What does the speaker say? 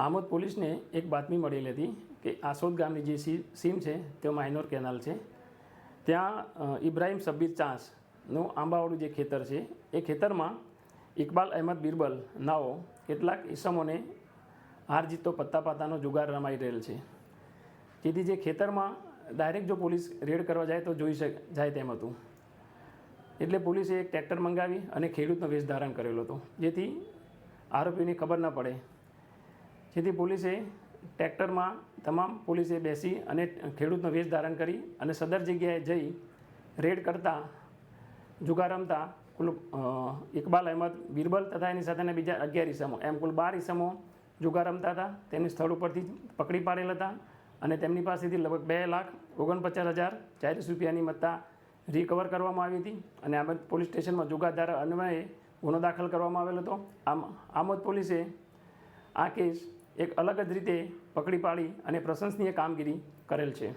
આમોદ પોલીસને એક બાતમી મળેલી હતી કે આસોદ ગામની જે સી, સીમ છે તે માઇનોર કેનાલ છે. ત્યાં ઇબ્રાહીમ સબ્બીર ચાંસનું આંબાવાળું જે ખેતર છે, એ ખેતરમાં ઇકબાલ અહેમદ બિરબલ નાઓ કેટલાક ઈસમોને હાર જીતતો પત્તા પાતાનો જુગાર રમાઈ રહેલ છે. જેથી જે ખેતરમાં ડાયરેક્ટ જો પોલીસ રેડ કરવા જાય તો જોઈ શક, જાય તેમ હતું. એટલે પોલીસે એક ટ્રેક્ટર મંગાવી અને ખેડૂતનો વેશ ધારણ કરેલો હતો. જેથી આરોપીને ખબર ન પડે જેથી પોલીસે ટ્રેક્ટરમાં તમામ પોલીસે બેસી અને ખેડૂતનો વેશ ધારણ કરી અને સદર જગ્યાએ જઈ રેડ કરતાં, જુગાર રમતા કુલ ઇકબાલ અહેમદ, બિરબલ તથા એની સાથેના બીજા અગિયાર ઈસમો, એમ કુલ બાર ઈસમો જુગાર રમતા હતા. તેમને સ્થળ ઉપરથી પકડી પાડેલ હતા અને તેમની પાસેથી લગભગ બે લાખ ઓગણપચાસ હજાર ચાલીસ રૂપિયાની મત્તા રિકવર કરવામાં આવી હતી અને આમદ પોલીસ સ્ટેશનમાં જુગાર ધારા અન્વયે ગુનો દાખલ કરવામાં આવેલો હતો. આમ આમોદ પોલીસે આ કેસ એક અલગ જ રીતે પકડી પાડી અને પ્રશંસનીય કામગીરી કરેલ છે.